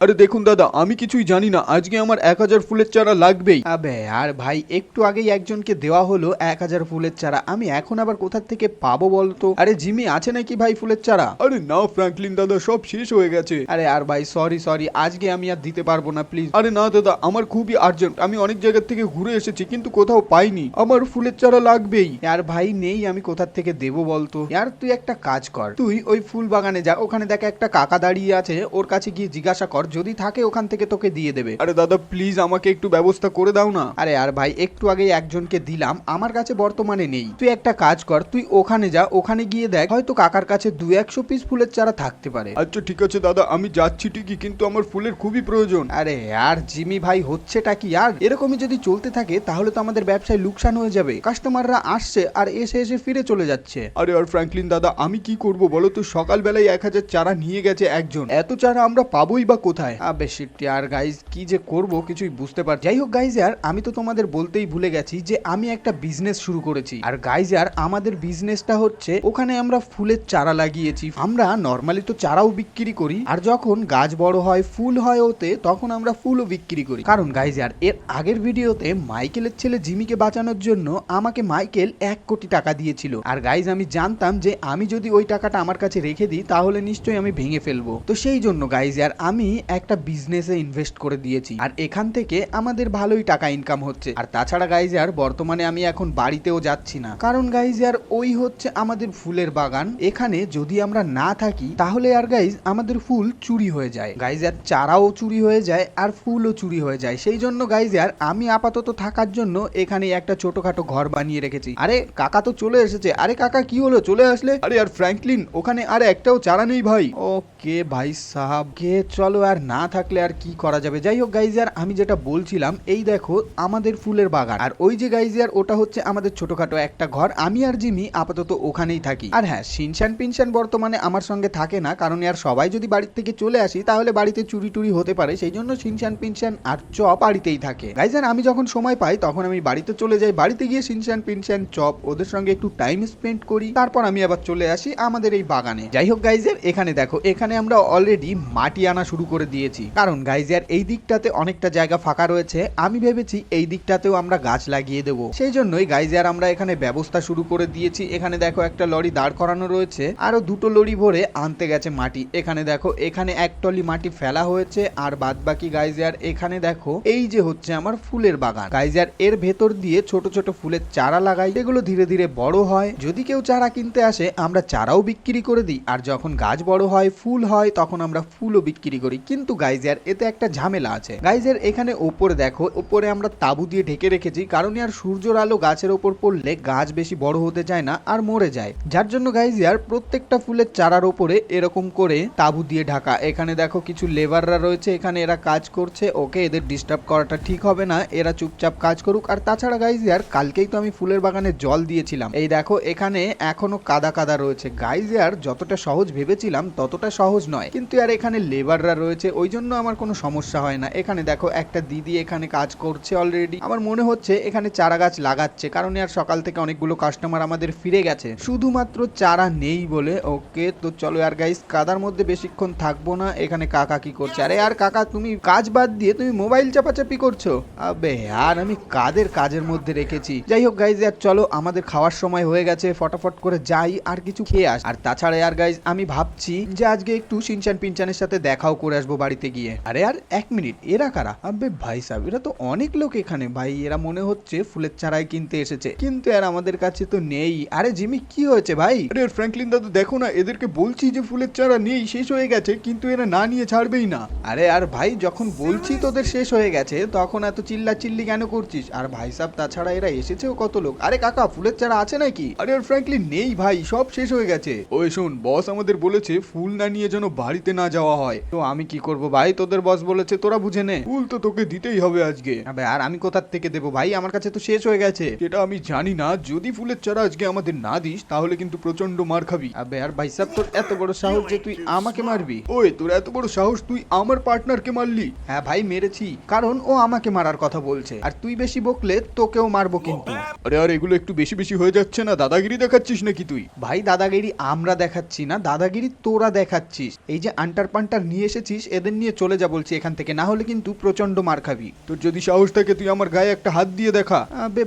আরে দেখুন দাদা আমি কিছুই জানি না। আজকে আমার এক হাজার ফুলের চারা লাগবেই। আবে আর ভাই একটু আগেই একজনকে দেওয়া হলো এক হাজার ফুলের চারা। আমি এখন আবার কোথা থেকে পাবো বলতো? আরে জিমি আছে নাকি ভাই ফুলের চারা? আরে না ফ্র্যাঙ্কলিন দাদা সব শেষ হয়ে গেছে। আরে আর ভাই সরি সরি আজকে আমি আর দিতে পারব না প্লিজ আরে না দাদা আমার খুবই আর্জেন্ট আমি অনেক জায়গা থেকে ঘুরে এসেছি কিন্তু কোথাও পাইনি। আমার ফুলের চারা লাগবেই। আর ভাই নেই আমি কোথা থেকে দেবো বলতো? আর তুই একটা কাজ কর। তুই ওই ফুল বাগানে যা ওখানে দেখ একটা কাকা দাঁড়িয়ে আছে ওর কাছে গিয়ে জিজ্ঞাসা কর যদি থাকে ওখান থেকে তোকে দিয়ে দেবে। আরে দাদা প্লিজ আমাকে একটু ব্যবস্থা করে দাও না। আরে আর ভাই একটু আগে একজনকে দিলাম আমার কাছে বর্তমানে নেই। তুই একটা কাজ কর তুই ওখানে যা ওখানে গিয়ে দেখ হয়তো কাকার কাছে দু একশো পিস ফুলের চারা থাকতে পারে। আচ্ছা ঠিক আছে দাদা আমি যাচ্ছি ঠিকই কিন্তু আমার ফুলের খুবই প্রয়োজন। আরে আর জিমি ভাই হচ্ছেটা কি আর? এরকমই যদি চলতে থাকে তাহলে তো আমাদের ব্যবসায় লোকসান হয়ে যাবে। কাস্টমাররা আসছে আর এসে এসে ফিরে চলে যাচ্ছে। আরে আর ফ্র্যাঙ্কলিন দাদা আমি কি করব বলো তো? সকালবেলায় এক হাজার চারা নিয়ে গেছে একজন। এত চারা আমরা পাবোই বা কোথায় আবে শিটটি আর গাইজ কি যে করব কিছুই বুঝতে পার, যাই হোক গাইজ আর, আমি তো তোমাদের বলতেই ভুলে গেছি যে আমি একটা বিজনেস শুরু করেছি। আর গাইজ আর, আমাদের বিজনেসটা হচ্ছে ওখানে আমরা ফুলের চারা লাগিয়েছি। আমরা নর্মালি তো চারাও বিক্রি করি, আর যখন গাছ বড় হয়, ফুল হয় ওতে, তখন আমরা ফুলও বিক্রি করি। কারণ গাইজ আর, এর আগের ভিডিওতে মাইকেলের ছেলে জিমিকে বাঁচানোর জন্য আমাকে মাইকেল এক কোটি টাকা দিয়েছিল। আর গাইজ আমি জানতাম যে আমি যদি ওই টাকাটা আমার কাছে রেখে দিই, তাহলে নিশ্চয়ই আমি ভেঙে ফেলব। তো সেই জন্য গাইজ আর, আমি একটা বিজনেসে ইনভেস্ট করে দিয়েছি। আর এখান থেকে আমাদের ভালোই টাকা ইনকাম হচ্ছে। আর তাছাড়া গাইজ আর, বর্তমানে আমি এখন বাড়িতেও যাচ্ছি না। কারণ গাইজ আর, ওই হচ্ছে আমাদের ফুলের বাগান। এখানে যদি আমরা না থাকি, তাহলে আর গাইজ আমাদের ফুল চুরি হয়ে যায়। গাইজ আর, চারাও চুরি হয়ে যায় আর ফুলও চুরি হয়ে যায়। সেই জন্য গাইজ আর, আমি আপাতত থাকার জন্য এখানে একটা ছোটখাটো ঘর বানিয়ে রেখেছি। আরে, কাকা তো চলে এসেছে। আরে কাকা, কি হলো? চলে আসলে? আরে আর ফ্র্যাঙ্কলিন ওখানে আর একটাও চারা নেই ভাই। ওকে ভাই সাহাব কে চলো আর না থাকলে আর কি করা যাবে? যাই হোক গাইজার আমি যেটা বলছিলাম, এই দেখো আমাদের ফুলের বাগান। আর ওই যে গাইজার ওটা হচ্ছে আমাদের ছোটখাটো একটা ঘর। আমি আর জিমি আপাতত ওখানেই থাকি। আর হ্যাঁ সিনশান পিনশান বর্তমানে আমার সঙ্গে থাকে না, কারণ আর সবাই যদি বাড়ির থেকে চলে আসি, তাহলে বাড়িতে চুরি টুরি হতে পারে। সেই জন্য সিনশান পিনশান আর চপ বাড়িতেই থাকে। গাইজার আমি যখন সময় পাই, তখন আমি বাড়িতে চলে যাই। বাড়িতে গিয়ে সিনশান পিনশান, চপ, ওদের সঙ্গে একটু টাইম স্পেন্ড করি। তারপর আমি আবার চলে আসি আমাদের এই বাগানে। যাই হোক গাইজের এখানে দেখো, এখানে আমরা অলরেডি মাটি আনা শুরু করে দিয়েছি। কারণ গাইজের এই দিকটাতে অনেকটা জায়গা ফাঁকা রয়েছে। আমি ভেবেছি এই দিকটাতেও আমরা গাছ লাগিয়ে দেবো। সেই জন্যই গাইজার আমরা এখানে ব্যবস্থা শুরু করে দিয়েছি। এখানে দেখো একটা লরি দাঁড় করানো রয়েছে। আরও দুটো লরি ভরে আনতে গেছে মাটি। এখানে দেখো, এখানে এক টলি মাটি ফেলা হয়েছে। আর বাদ বাকি গাইজার এখানে দেখো, এই যে হচ্ছে আমার ফুলের বাগান। গাইজার এর ভেতর দিয়ে ছোট ছোট ফুলের চারা লাগাই। এগুলো ধীরে ধীরে বড় হয়। যদি কেউ চারা কিনতে আসে, আমরা চারাও বিক্রি করে দিই। আর যখন গাছ বড় হয়, ফুল হয়, তখন আমরা ফুলও বিক্রি করি। কিন্তু গাইজার এতে একটা ঝামেলা আছে। গাইজের এখানে ওপরে দেখো ওপরে আমরা তাবু দিয়ে ঢেকে রেখেছি, কারণ আর সূর্যের আলো গাছের ওপর পড়লে গাছ বেশি বড় হতে চায় না আর মরে যায়। যার জন্য গাইজিয়ার প্রত্যেকটা ফুলের চারার ওপরে এরকম করে তাবু দিয়ে ঢাকা। এখানে দেখো কিছু লেবাররা রয়েছে, এখানে এরা কাজ করছে, ওকে এদের ডিস্টার্ব করাটা ঠিক হবে না, এরা চুপচাপ কাজ করুক। আর তাছাড়া গাইজিয়ার কালকেই তো আমি ফুলের বাগানে জল দিয়েছিলাম। এই দেখো, এখানে এখনও কাদা কাদা রয়েছে। গাইজিয়ার যতটা সহজ ভেবেছিলাম, ততটা সহজ নয়। কিন্তু আর এখানে লেবাররা রয়েছে ওই জন্য আমার কোনো সমস্যা হয় না। এখানে দেখো, একটা দিদি এখানে কাজ করছে অলরেডি আমার মনে হচ্ছে এখানে চারা গাছ লাগাচ্ছে, কারণ আর সকাল থেকে অনেকগুলো কাস্টমার আমাদের ফিরে গেছে। শুধুমাত্র চারা নেই বলে, ওকে, তো চলো আর গাইস কাদার মধ্যে বেশিক্ষণ থাকব না, এখানে কাকা কি করছে? আরে আর কাকা, তুমি কাজ বাদ দিয়ে তুমি মোবাইল চাপাচাপি করছ? আবে আর, আমি কাদের কাজের মধ্যে রেখেছি? যাই হোক গাইজ আর চলো, আমাদের খাওয়ার সময় হয়ে গেছে, ফটাফট করে যাই, আর কিছু খেয়ে আস। আর তাছাড়া আর গাইজ আমি ভাবছি যে আজকে একটু সিনচান পিনচানের সাথে দেখাও করে আসব। বাড়িতে গিয়ে। আরে আর এক মিনিট এরা কারা? আবে ভাই সাহেব এরা তো অনেক লোক এখানে। ভাই এরা মনে হচ্ছে ফুলের চারাই কিনতে এসেছে। কিন্তু আর আমাদের কাছে তো নেই। আরে জিমি কি হয়েছে ভাই? আরে ফ্র্যাঙ্কলিন দাদা দেখো না এদেরকে বলছি যে ফুলের চারা নেই শেষ হয়ে গেছে কিন্তু এরা না নিয়ে ছাড়বেই না। আরে আর ভাই যখন বলছি তোদের শেষ হয়ে গেছে তখন এত চিল্লা চিল্লি কেন করছিস? আর ভাই সাহেব তাছাড়া এরা এসেছেও কত লোক? আরে কাকা ফুলের চারা আছে নাকি? আরে আর ফ্র্যাঙ্কলিন নেই ভাই সব শেষ হয়ে গেছে। ওই শোন বস আমাদের বলেছে ফুল না নিয়ে যেন বাড়িতে না যাওয়া হয়। তো আমি কি করব ভাই? তোদের বস বলেছে তোরা বুঝে নে। ফুল তো তোকে দিতেই হবে আজকে। আবে আর আমি কোথার থেকে দেবো ভাই? আমার কাছে তো শেষ হয়ে গেছে। সেটা আমি জানি না। যদি ফুলের চারা আজকে আমাদের না দিস তাহলে কিন্তু প্রচণ্ড মার খাবি। আবে আর ভাই সাহেব তোর এত বড় সাহস যে তুই আমাকে মারবি? ওই তোর এত বড় সাহস তুই আমার পার্টনারকে মারলি। হ্যাঁ ভাই মেরেছি। কারণ ও আমাকে মারার কথা বলছে। আর তুই বেশি বকলে তোকেও মারবো কিন্তু। আরে আর এগুলো একটু বেশি বেশি হয়ে যাচ্ছে না? দাদাগিরি দেখাচ্ছিস নাকি তুই? ভাই দাদাগিরি আমরা দেখাচ্ছি না। দাদাগিরি তোরা দেখাচ্ছিস। এই যে আন্টার পান্টার নিয়ে এসেছিস এদের নিয়ে চলে যা বলছি এখান থেকে, না হলে কিন্তু প্রচণ্ড মার খাবি। তোর যদি সাহস থাকে, তুই আমার গায়ে একটা হাত দিয়ে দেখা।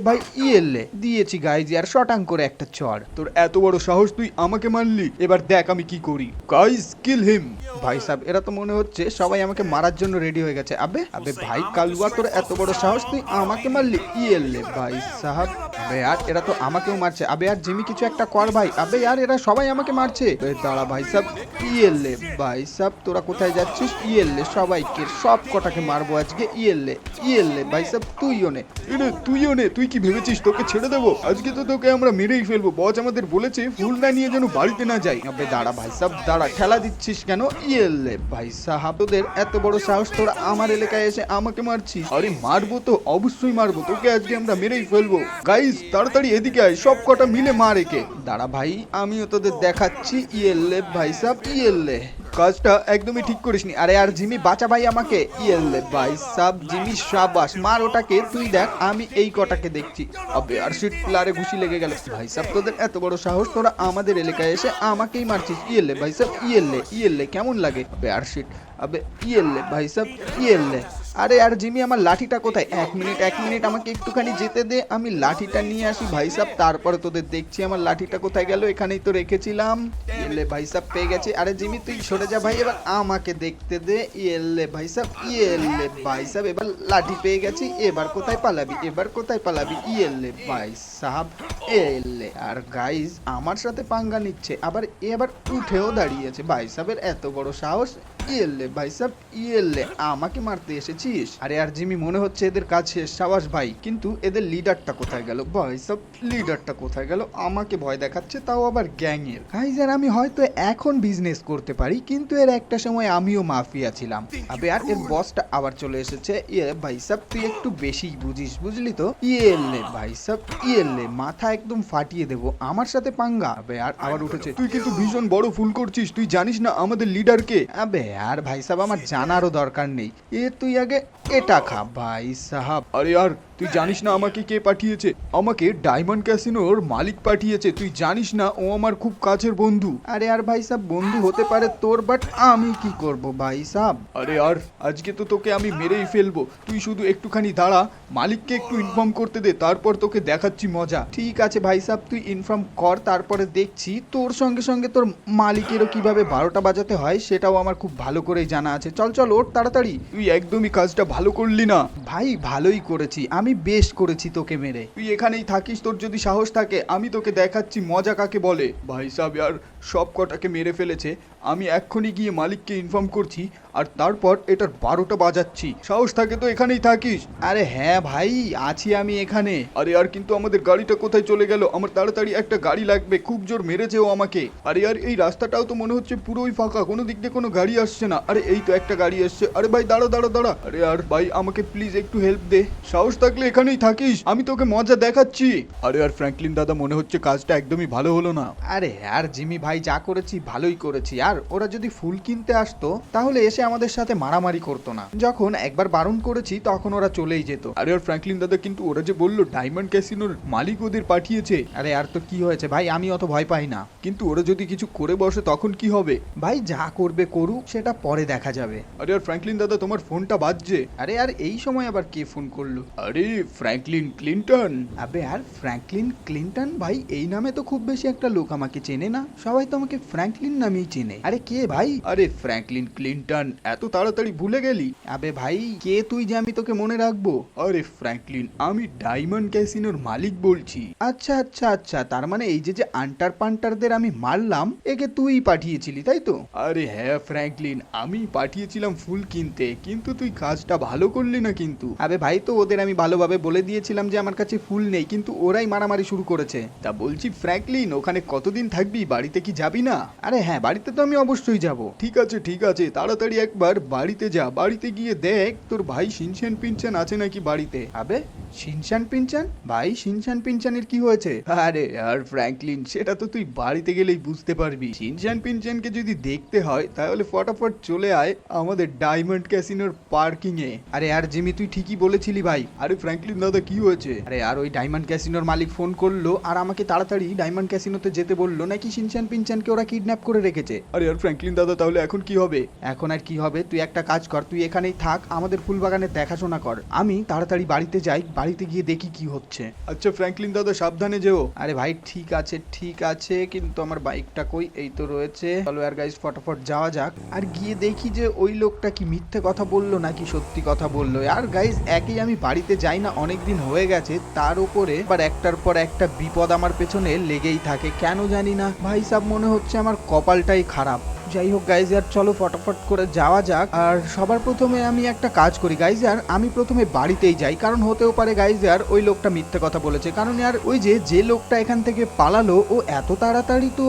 ভাই, ইয়েলে, দিয়েছি গাইজি, আর শটাং করে একটা চড় তোর এত বড় সাহস, তুই আমাকে মারলি? এবার দেখ আমি কি করি। Guys, kill him. ভাই সাহেব এরা তো মনে হচ্ছে সবাই আমাকে মারার জন্য রেডি হয়ে গেছে। আবে আবে, ভাই, কালুয়া, তোর এত বড় সাহস, তুই আমাকে মারলি? ইয়েলে, ভাই সাহেব। আবে, আর এরা তো আমাকেও মারছে। আবে, আর জিমি, কিছু একটা কর ভাই। আবে, আর এরা সবাই আমাকে মারছে। দাঁড়া ভাই সাহেব ইয়েলে, ভাই সাহেব তোরা কোথায় যাচ্ছিস? ইয়েলে সবাইকে সব কটাকে মারবো আজকে। ইয়েলে ইয়েলে ভাই সাহেব তুইও নে। এরে তুইও নে তুই কি ভেবেছিস তোকে ছেড়ে দেবো? আজকে তো তোকে আমরা মেরেই ফেলব। বজ আমাদের বলেছে ফুল না নিয়ে যেন বাড়িতে না যাই। আবে দাঁড়া ভাই সাহেব দাঁড়া ঠেলা দিচ্ছিস কেন? ইয়েলে ভাই সাহাব তোদের এত বড় সাহস তোরা আমার এলাকায় এসে আমাকে মারছিস? আরে মারবো তো অবশ্যই মারবো। তোকে আজকে আমরা মেরেই ফেলব। গাইস তাড়াতাড়ি এদিকে আয় সব কটা মিলে মার একে। দাঁড়া ভাই আমিও তোদের দেখাচ্ছি। ইয়েলে ভাই সাহেব ইয়েলে কাজটা একদমই ঠিক করিসনি। আরে আর জিমি, বাঁচা ভাই আমাকে। ইয়েলে ভাই, সাব জিমি, সাবাস, মার ওটাকে, তুই দেখ, আমি এই কটাকে দেখছি। আবে আর সিট প্লারে ঘুষি লেগে গেল। ভাই সাব, তোদের এত বড় সাহস, তোরা আমাদের এলাকায় এসে আমাকেই মারছিস। ইয়েলে ভাই সাব, ইয়েলে ইয়েলে কেমন লাগে? আবে আর সিট আবে ইয়েলে ভাই সাব, ইয়েলে আরে আর জিমি, আমার লাঠিটা কোথায়? এক মিনিট এক মিনিট আমাকে একটুখানি যেতে দে, আমি লাঠিটা নিয়ে আসি ভাই সাব তারপরে তোদের দেখছি আমার লাঠিটা কোথায় গেল, এখানেই তো রেখেছিলাম। ইয়েলে ভাই সাব পেয়ে গেছে। আরে জিমি, তুই সরে যা ভাই, এবার আমাকে দেখতে দে। ইয়েলে ভাই সাব ইয়েলে ভাই সাব এবার লাঠি পেয়ে গেছি, এবার কোথায় পালাবি, এবার কোথায় পালাবি? ইয়েলে ভাই সাহাব এলে আর গাইজ আমার সাথে পাঙ্গা নিচ্ছে, আবার এবার উঠেও দাঁড়িয়েছে। ভাই সাহেবের এত বড় সাহস ইয়েলে ভাই সাহেব ইয়েলে আমাকে মারতে এসেছিস? আরে আর জিমি, মনে হচ্ছে এদের কাজ শেষ, সাবাস ভাই। কিন্তু এদের লিডারটা কোথায় গেল? ভাই সাহেব লিডারটা কোথায় গেল? আমাকে ভয় দেখাচ্ছে, তাও আবার গ্যাংয়ের। গাইজ আর আমি হয়তো এখন বিজনেস করতে পারি, কিন্তু এর একটা সময় আমিও মাফিয়া ছিলাম। আবে, আর এর বসটা আবার চলে এসেছে। ইয়ে ভাই সাহেব তুই একটু বেশি বুঝিস, বুঝলি তো? ইয়েলে ভাই সাহেব ইয়েলে মাথা একদম ফাটিয়ে দেবো। আমার সাথে পাঙ্গা। আবে আর আবার উঠেছে। তুই কিন্তু ভীষণ বড় ফুল করছিস। তুই জানিস না আমাদের লিডারকে আবে আর ভাই সাহেব আমার জানারও দরকার নেই। এ তুই আগে এটা খা ভাই সাহাব। আরে আর তুই জানিস না আমাকে কে পাঠিয়েছে? আমাকে ডায়মন্ড ক্যাসিনোর মালিক পাঠিয়েছে। তুই জানিস না ও আমার খুব কাছের বন্ধু। আরে আর ভাই সাহেব বন্ধু হতে পারে তোর বাট আমি কি করব ভাই সাহেব আরে আর আজকে তো তোকে আমি মেরেই ফেলব। তুই শুধু একটুখানি দাঁড়া মালিককে একটু ইনফর্ম করতে দে তারপর তোকে দেখাচ্ছি মজা। ঠিক আছে ভাই সাহেব তুই ইনফর্ম কর তারপরে দেখছি তোর সঙ্গে সঙ্গে তোর মালিকেরও কীভাবে বারোটা বাজাতে হয় সেটাও আমার খুব ভালো করেই জানা আছে। চল চল ওর তাড়াতাড়ি। তুই একদমই কাজটা ভালো করলি না। ভাই ভালোই করেছি। আমি বেশ করেছি তোকে মেরে। তুই এখানেই থাকিস, তোর যদি সাহস থাকে, আমি তোকে দেখাচ্ছি, মজা কাকে বলে। ভাই সাহেব, আর সব কটাকে মেরে ফেলেছে। আমি এক্ষুনি গিয়ে মালিককে ইনফর্ম করছি আর তারপর এটার বারোটা বাজাচ্ছি। সাহস থাকে তো এখানেই থাকিস। আরে হ্যাঁ ভাই, আছি আমি এখানে। আরে আর কিন্তু আমাদের গাড়িটা কোথায় চলে গেল? আমার তাড়াতাড়ি একটা গাড়ি লাগবে, খুব জোর মেরেছে ও আমাকে। আরে আর এই রাস্তাটাও তো মনে হচ্ছে পুরোই ফাঁকা, কোনো দিক দিয়ে কোনো গাড়ি আসছে না। আরে এই তো একটা গাড়ি আসছে আরে ভাই, দাঁড়া দাঁড়া দাঁড়া। আরে আর ভাই, আমাকে প্লিজ একটু হেল্প দে। সাহস থাকলে এখানেই থাকিস, আমি তোকে মজা দেখাচ্ছি। আরে আর ফ্র্যাঙ্কলিন দাদা, মনে হচ্ছে কাজটা একদমই ভালো হলো না। আরে আর জিমি ভাই, যা করেছি ভালোই করেছি। আর ওরা যদি ফুল কিনতে আসতো, তাহলে এসে আমাদের সাথে মারামারি করতো না। যখন একবার বারণ করেছি তখন ওরা চলেই যেত। আরে আর ফ্র্যাঙ্কলিন দাদা কিন্তু ওরা যে বলল ডায়মন্ড ক্যাসিনোর মালিক ওদের পাঠিয়েছে। আরে আর তো কি হয়েছে? ভাই আমি অত ভয় পাই না। কিন্তু ওরা যদি কিছু করে বসে তখন কি হবে? ভাই যা করবে করুক সেটা পরে দেখা যাবে। আরে আর ফ্র্যাঙ্কলিন দাদা তোমার ফোনটা বাজছে। আরে আর এই সময় আবার কে ফোন করল? আরে ফ্র্যাঙ্কলিন ক্লিন্টন। আবে আর ফ্র্যাঙ্কলিন ক্লিন্টন? ভাই এই নামে তো খুব বেশি একটা লোক আমাকে চেনে না। সবাই তো আমাকে ফ্র্যাঙ্কলিন নামেই চেনে। আরে কে ভাই? আরে ফ্র্যাঙ্কলিন ক্লিন্টন এত তাড়াতাড়ি ভুলে গেলি? আবে ভাই, কে তুই যে আমি তোকে মনে রাখব? আরে ফ্র্যাঙ্কলিন, আমি ডায়মন্ড ক্যাসিনোর মালিক বলছি। আচ্ছা আচ্ছা আচ্ছা তার মানে এই যে যে আন্টার পান্টারদের আমি মারলাম, একে তুই পাঠিয়েছিলি, তাই তো? আরে হ্যাঁ ফ্র্যাঙ্কলিন, আমি পাঠিয়েছিলাম ফুল কিনতে, কিন্তু তুই কাজটা ভালো করলি না কিন্তু। আবে ভাই, তো ওদের আমি ভালোভাবে বলে দিয়েছিলাম যে, আমার কাছে ফুল নেই, কিন্তু ওরাই মারামারি শুরু করেছে। তা বলছি ফ্র্যাঙ্কলিন, ওখানে কতদিন থাকবি, বাড়িতে কি যাবি না? আরে হ্যাঁ বাড়িতে তো আমি অবশ্যই যাব। ঠিক আছে ঠিক আছে, তাড়াতাড়ি একবার বাড়িতে যা, বাড়িতে গিয়ে দেখ, তোর ভাই সিনছেন পিনছেন আছে নাকি বাড়িতে? আবে শিনশান পিনচান ভাই শিনশান পিনচানের কি হয়েছে? আরে আর ফ্র্যাঙ্কলিন, সেটা তো তুই বাড়িতে গেলেই বুঝতে পারবি। সিনচান পিনচানকে যদি দেখতে হয়, তাহলে ফটাফট চলে আয় আমাদের ডায়মন্ড ক্যাসিনোর পার্কিং এ আরে আর জিমি, তুই ঠিকই বলেছিলি ভাই। আরে ফ্র্যাঙ্কলিন দাদা, কি হয়েছে? আরে আর ওই ডায়মন্ড ক্যাসিনোর মালিক ফোন করল, আর আমাকে তাড়াতাড়ি ডায়মন্ড ক্যাসিনোতে যেতে বলল, নাকি শিনচান পিনচানকে ওরা কিডন্যাপ করে রেখেছে? আরে আর ফ্র্যাঙ্কলিন দাদা, তাহলে এখন কি হবে? এখন আর কি হবে? তুই একটা কাজ কর তুই এখানেই থাক আমাদের ফুলবাগানের দেখাশোনা কর। আমি তাড়াতাড়ি বাড়িতে যাই বাড়িতে গিয়ে দেখি কি হচ্ছে। আচ্ছা ফ্র্যাঙ্কলিন দাদা সাবধানে যেও। আরে ভাই ঠিক আছে ঠিক আছে কিন্তু আমার বাইকটা কই? এই তো রয়েছে। চলো আর গাইজ ফটাফট যাওয়া যাক। আর গিয়ে দেখি যে ওই লোকটা কি মিথ্যে কথা বলল নাকি সত্যি কথা বলল। আর গাইজ একই আমি বাড়িতে যাই না অনেক দিন হয়ে গেছে তার উপরে আবার একটার পর একটা বিপদ আমার পেছনে লেগেই থাকে কেন জানি না। ভাই সাব মনে হচ্ছে আমার কপালটাই খারাপ। যাই হোক গাইজ আর চলো ফটাফট করে যাওয়া যাক। আর সবার প্রথমে আমি একটা কাজ করি গাইজ আর আমি প্রথমে বাড়িতেই যাই। কারণ হতেও পারে গাইজ আর ওই লোকটা মিথ্যে কথা বলেছে। কারণ আর ওই যে যে লোকটা এখান থেকে পালালো, ও এত তাড়াতাড়ি তো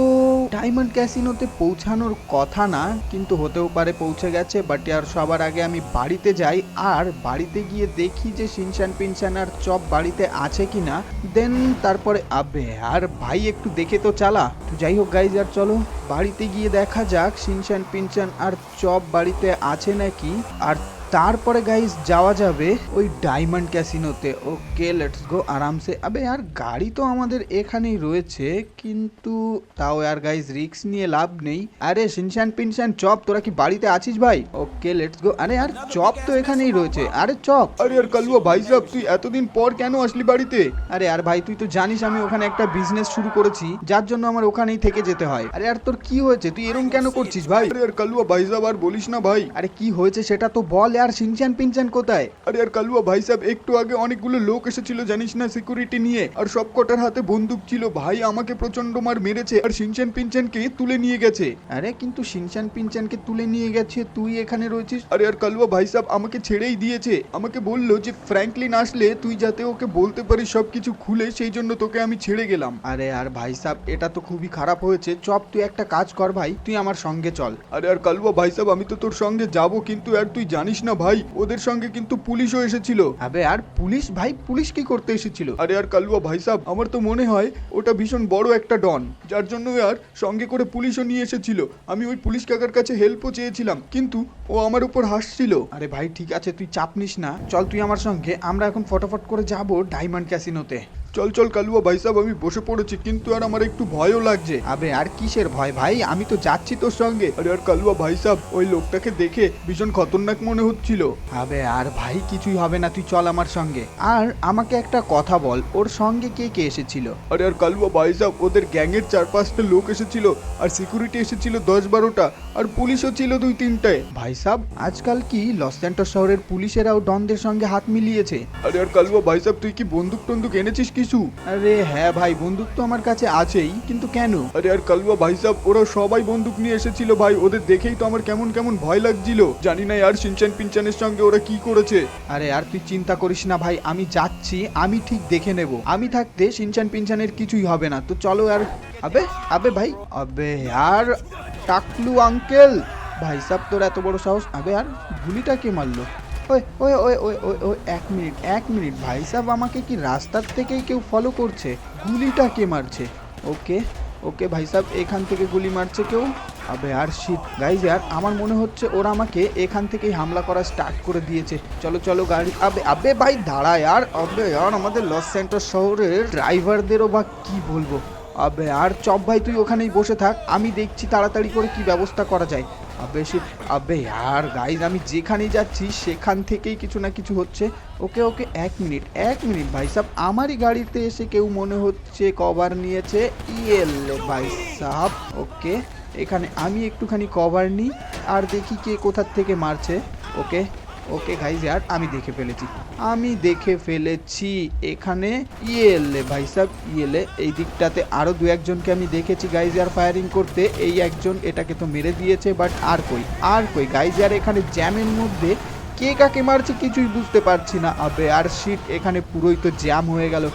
ডায়মন্ড ক্যাসিনোতে পৌঁছানোর কথা না, কিন্তু হতেও পারে পৌঁছে গেছে। বাট আর সবার আগে আমি বাড়িতে যাই, আর বাড়িতে গিয়ে দেখি যে সিনশান পিনশান আর চপ বাড়িতে আছে কি না দেন তারপরে, আবে, আর ভাই একটু দেখে তো চালা। তো যাই হোক গাইজ আর চলো বাড়িতে গিয়ে দেখা যাক। সিনশান পিনচান আর চপ বাড়িতে আছে নাকি? আর তারপরে গাইজ যাওয়া যাবে ওই ডায়মন্ড ক্যাসিনোতে ওকে লেটস গো আরামসে। আবে আর গাড়ি তো আমাদের এখানেই রয়েছে কিন্তু তাও আর গাইজ রিক্স নিয়ে লাভ নেই। আরে সিনশান পিনশান চপ তোরা কি বাড়িতে আছিস ভাই? ওকে লেটস গো আরে আর চপ তো এখানেই রয়েছে। আরে চপ। আরে আর কালুয়া ভাই সাহেব তুই এতদিন পর কেন আসলি বাড়িতে? আরে আর ভাই তুই তো জানিস আমি ওখানে একটা বিজনেস শুরু করেছি যার জন্য আমার ওখানেই থেকে যেতে হয়। আরে আর তোর কি হয়েছে? তুই এরকম কেন করছিস ভাই? আরে আর কালুয়া ভাই সাহেব আর বলিস না ভাই। আরে কি হয়েছে সেটা তো বল আর সিনচান পিনচান কোথায়? আরে আর কালুয়া ভাই সাহেব একটু আগে অনেকগুলো লোক এসেছিল জানিস না সিকিউরিটি নিয়ে। আর সব কটার হাতে বন্দুক ছিল। ভাই আমাকে প্রচণ্ড মার মেরেছে আর সিনচেন পিনচেনকে তুলে নিয়ে গেছে। আরে কিন্তু সিনচান পিনচানকে তুলে নিয়ে গেছে তুই এখানে রয়েছিস? আরে আর কালুয়া ভাই সাহেব আমাকে ছেড়েই দিয়েছে। আমাকে বলল যে ফ্র্যাঙ্কলিন আসলে তুই যাতে ওকে বলতে পারিস সব কিছু খুলে সেই জন্য তোকে আমি ছেড়ে গেলাম। আরে আর ভাই সাহেব এটা তো খুবই খারাপ হয়েছে। চপ তুই একটা কাজ কর ভাই তুই আমার সঙ্গে চল। আরে আর কালুয়া ভাই সাহেব আমি তো তোর সঙ্গে যাব কিন্তু আর তুই জানিস না ভাই ওদের সঙ্গে কিন্তু পুলিশও এসেছিল। আবে আর পুলিশ? ভাই পুলিশ কি করতে এসেছিল? আরে আর কালুয়া ভাই সাহেব আমার তো মনে হয় ওটা ভীষণ বড় একটা ডন। যার জন্য আর সঙ্গে করে পুলিশও নিয়ে এসেছিল। আমি ওই পুলিশ কাকার কাছে হেল্পও চেয়েছিলাম কিন্তু ও আমার উপর হাসছিল। আরে ভাই ঠিক আছে তুই চাপ নিস না। চল তুই আমার সঙ্গে আমরা এখন ফটাফট করে যাব ডায়মন্ড ক্যাসিনোতে। চল চল কালুয়া ভাই সাহেব আমি বসে পড়েছি কিন্তু আর আমার একটু ভয়ও লাগছে। আবে আর কিসের ভয়? ভাই আমি তো যাচ্ছি তোর সঙ্গে। আরে আর কালুয়া ভাই সাহেব ওই লোকটাকে দেখে ভীষণ খতরনাক মনে হচ্ছিল। আবে আর ভাই কিছুই হবে না তুই চল আমার সঙ্গে। আর আমাকে একটা কথা বল ওর সঙ্গে কে কে এসেছিল? আরে আর কালুয়া ভাই সাহেব ওদের গ্যাংয়ের চার পাঁচটা লোক এসেছিল আর সিকিউরিটি এসেছিল দশ বারোটা আর পুলিশও ছিল দুই তিনটায়। ভাই সাব আজকাল কি লস স্যান্টোস শহরের পুলিশেরাও ডনদের সঙ্গে হাত মিলিয়েছে? আরে আর কালুয়া ভাই সাহেব তুই কি বন্দুক টন্দুক এনেছিস কিছু? আরে হ্যাঁ ভাই বন্দুক তো আমার কাছে আছেই কিন্তু কেন? আরে আর কালুয়া ভাই সাহেব ওরা সবাই বন্দুক নিয়ে এসেছিল ভাই ওদের দেখেই তো আমার কেমন কেমন ভয় লাগছিল। জানি না আর সিনচান পিনচানের সঙ্গে ওরা কি করেছে। আরে আর তুই চিন্তা করিস না ভাই আমি যাচ্ছি আমি ঠিক দেখে নেব। আমি থাকতে সিনচান পিনচানের কিছুই হবে না তো চলো আর আবে আবে ভাই আবে আর টাকলু আঙ্কেল। ভাই সাব তোর এত বড় সাহস আবে আর গুলিটা কে মারলো? ওই ওই ওই ওই ওই ওই, এক মিনিট এক মিনিট ভাই সাহেব, আমাকে কি রাস্তার থেকেই কেউ ফলো করছে? গুলিটা কে মারছে? ওকে ওকে ভাই সাহেব, এখান থেকে গুলি মারছে কেউ? আবে আর শিট গাইজ আর আমার মনে হচ্ছে ওরা আমাকে এখান থেকেই হামলা করা স্টার্ট করে দিয়েছে। চলো চলো, গাড়ি, আবে আবে ভাই দাঁড়ায় আর, আবে আর আমাদের লস সেন্টার শহরের ড্রাইভারদেরও বা কি বলব? আবে আর, চপ ভাই, তুই ওখানেই বসে থাক, আমি দেখছি তাড়াতাড়ি করে কি ব্যবস্থা করা যায়। আবে সে, আবে আর গাইজ আমি যেখানে যাচ্ছি, সেখান থেকেই কিছু না কিছু হচ্ছে। ওকে ওকে, এক মিনিট এক মিনিট ভাই সাহেব আমারই গাড়িতে এসে কেউ মনে হচ্ছে কভার নিয়েছে। ইয়েল ভাই সাহেব ওকে, এখানে আমি একটুখানি কভার নিই, আর দেখি কে কোথার থেকে মারছে। ওকে ওকে গাইজ আর আমি দেখে ফেলেছি আমি দেখে ফেলেছি এখানে ইয়েলে ভাই সাহেব ইয়েলে এই দিকটাতে আরও দু একজনকে আমি দেখেছি গাইজ আর ফায়ারিং করতে। এই একজন এটাকে তো মেরে দিয়েছে বাট আর কই আর কই গাইজ আর এখানে জ্যামের মধ্যে কে কাকে মারছে কিছুই বুঝতে পারছি না। আবে, আর শিট এখানে পুরোই তো জ্যাম হয়ে গেল।